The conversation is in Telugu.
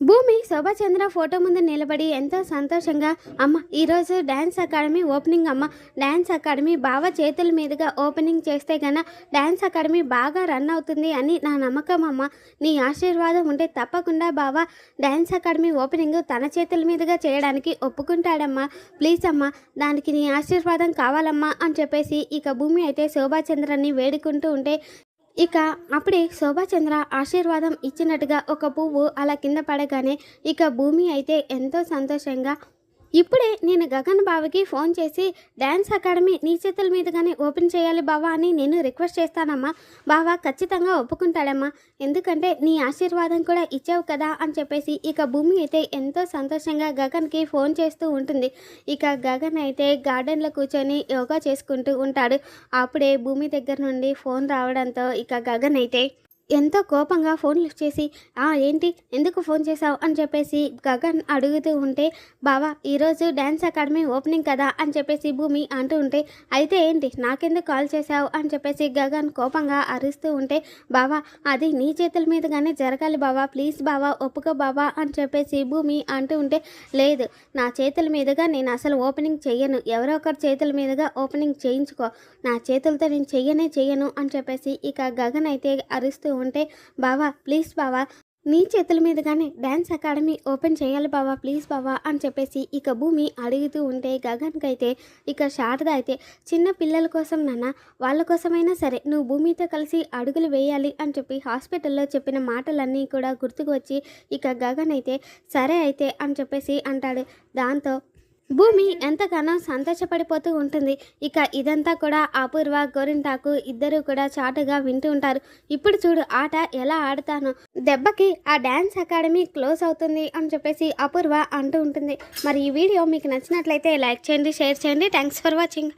భూమి శోభాచంద్ర ఫోటో ముందు నిలబడి ఎంతో సంతోషంగా అమ్మ ఈరోజు డ్యాన్స్ అకాడమీ ఓపెనింగ్ అమ్మ. డ్యాన్స్ అకాడమీ బావ చేతుల మీదుగా ఓపెనింగ్ చేస్తే గన డ్యాన్స్ అకాడమీ బాగా రన్ అవుతుంది అని నా నమ్మకం అమ్మ. నీ ఆశీర్వాదం ఉంటే తప్పకుండా బావ డ్యాన్స్ అకాడమీ ఓపెనింగ్ తన చేతుల మీదుగా చేయడానికి ఒప్పుకుంటాడమ్మా. ప్లీజ్ అమ్మా దానికి నీ ఆశీర్వాదం కావాలమ్మా అని చెప్పేసి ఇక భూమి అయితే శోభాచంద్రని వేడుకుంటూ ఉంటే ఇక అప్పుడే శోభాచంద్ర ఆశీర్వాదం ఇచ్చినట్టుగా ఒక పువ్వు అలా కింద పడగానే ఇక భూమి అయితే ఎంతో సంతోషంగా ఇప్పుడే నేను గగన్ బావకి ఫోన్ చేసి డ్యాన్స్ అకాడమీ నీ చేతుల మీదుగానే ఓపెన్ చేయాలి బావా అని నేను రిక్వెస్ట్ చేస్తానమ్మా. బావా ఖచ్చితంగా ఒప్పుకుంటాడమ్మా. ఎందుకంటే నీ ఆశీర్వాదం కూడా ఇచ్చావు కదా అని చెప్పేసి ఇక భూమి అయితే ఎంతో సంతోషంగా గగన్కి ఫోన్ చేస్తూ ఉంటుంది. ఇక గగన్ అయితే గార్డెన్లో కూర్చొని యోగా చేసుకుంటూ ఉంటాడు. అప్పుడే భూమి దగ్గర నుండి ఫోన్ రావడంతో ఇక గగన్ అయితే ఎంతో కోపంగా ఫోన్ లిఫ్ట్ చేసి ఆ ఏంటి? ఎందుకు ఫోన్ చేశావు? అని చెప్పేసి గగన్ అడుగుతూ ఉంటే బావా ఈరోజు డ్యాన్స్ అకాడమీ ఓపెనింగ్ కదా? అని చెప్పేసి భూమి అంటూ ఉంటే అయితే ఏంటి? నాకెందుకు కాల్ చేశావు? అని చెప్పేసి గగన్ కోపంగా అరుస్తూ ఉంటే బావా అది నీ చేతుల మీదుగానే జరగాలి బావా. ప్లీజ్ బావా ఒప్పుకో బావా. అని చెప్పేసి భూమి అంటూ ఉంటే లేదు నా చేతుల మీదుగా నేను అసలు ఓపెనింగ్ చెయ్యను. ఎవరో ఒకరి చేతుల మీదుగా ఓపెనింగ్ చేయించుకో. నా చేతులతో నేను చెయ్యనే చెయ్యను. అని చెప్పేసి ఇక గగన్ అయితే అరుస్తూ ఉంటే బావా ప్లీజ్ బావా నీ చేతుల మీదుగానే డ్యాన్స్ అకాడమీ ఓపెన్ చేయాలి బావా ప్లీజ్ బావా అని చెప్పేసి ఇక భూమి అడుగుతూ ఉంటే గగన్కి అయితే ఇక శారద అయితే చిన్న పిల్లల కోసం నాన్న వాళ్ళ కోసమైనా సరే నువ్వు భూమితో కలిసి అడుగులు వేయాలి అని చెప్పి హాస్పిటల్లో చెప్పిన మాటలన్నీ కూడా గుర్తుకు వచ్చి ఇక గగన్ అయితే సరే అయితే అని చెప్పేసి అంటాడు. దాంతో భూమి ఎంతగానో సంతోషపడిపోతూ ఉంటుంది. ఇక ఇదంతా కూడా అపూర్వ గోరింటాకు ఇద్దరు కూడా చాటుగా వింటూ ఉంటారు. ఇప్పుడు చూడు ఆట ఎలా ఆడతాను. దెబ్బకి ఆ డ్యాన్స్ అకాడమీ క్లోజ్ అవుతుంది అని చెప్పేసి అపూర్వ అంటూ ఉంటుంది. మరి ఈ వీడియో మీకు నచ్చినట్లయితే లైక్ చేయండి షేర్ చేయండి. Thanks for watching.